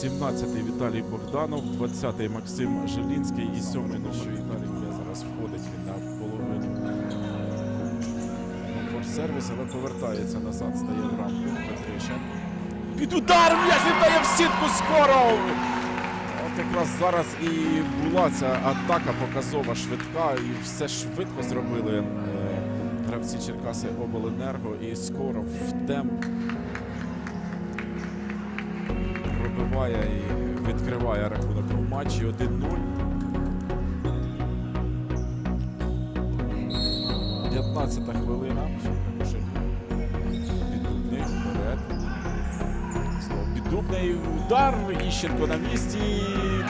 17-й Віталій Богданов, 20-й Максим Жилінський і 7-й номер Віталій зараз входить на половину. Комфорт сервіс, але повертається назад, стає в рамку Петришин. Під удар м'яч в сітку Скоров! От якраз зараз і була ця атака показова, швидка, і все швидко зробили е, гравці Черкаси Обленерго і скоро в темп пробиває і відкриває рахунок в матчі 1-0. 15 хвилина. Піддубний вперед. Знову піддубний удар. Іщенко на місці.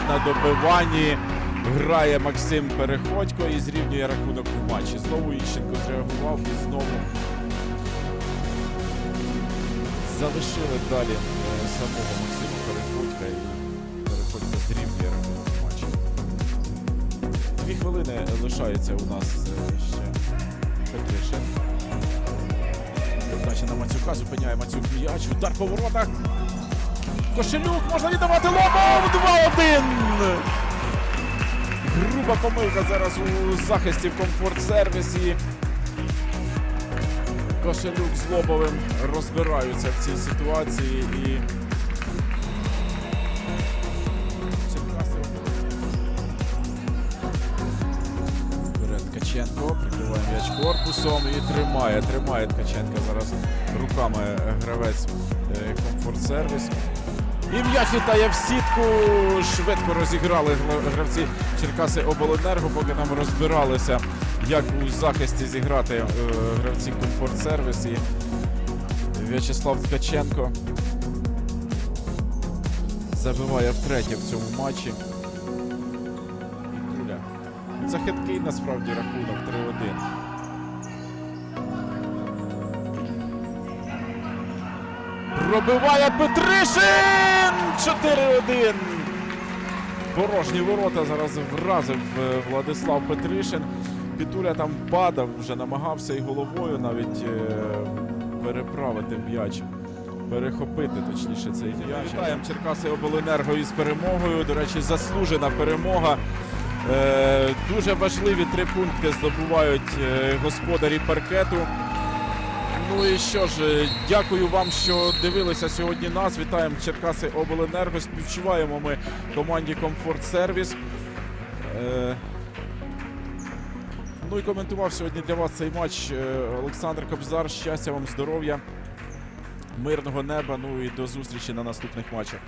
На добиванні грає Максим Переходько і зрівнює рахунок у матчі. Знову Іщенко зреагував і знову залишили далі е, самого Максима Зрівнює рахунок. Дві хвилини лишається у нас е, ще Петришин. Передача на Мацюка, зупиняє Мацюк м'яч, удар по воротах. Кошелюк можна віддавати Ломов 2-1. Груба помилка зараз у захисті в комфорт сервісі. Кошелюк з Лобовим розбираються в цій ситуації і. Ткаченко прикриває м'яч корпусом і тримає. Тримає Ткаченка зараз руками е, гравець е, комфорт сервіс. І м'яч літає в сітку. Швидко розіграли гравці Черкаси Обленерго, поки там розбиралися, як у захисті зіграти е, гравці комфорт сервіс і В'ячеслав Ткаченко забиває втретє в цьому матчі. Це хиткий насправді рахунок 3-1. Пробиває Петришин! 4-1. Порожні ворота зараз вразив е, Владислав Петришин. Пітуля там падав, вже намагався і головою навіть е, переправити м'яч. Перехопити, точніше, цей м'яч. Вітаємо Черкаси Обленерго із перемогою. До речі, заслужена перемога. Е, дуже важливі три пункти здобувають е, господарі паркету. Ну і що ж, е, дякую вам, що дивилися сьогодні нас. Вітаємо Черкаси Обленерго. Співчуваємо ми команді Комфорт Сервіс. Ну і коментував сьогодні для вас цей матч Олександр Кобзар. Щастя вам, здоров'я, мирного неба. Ну і до зустрічі на наступних матчах.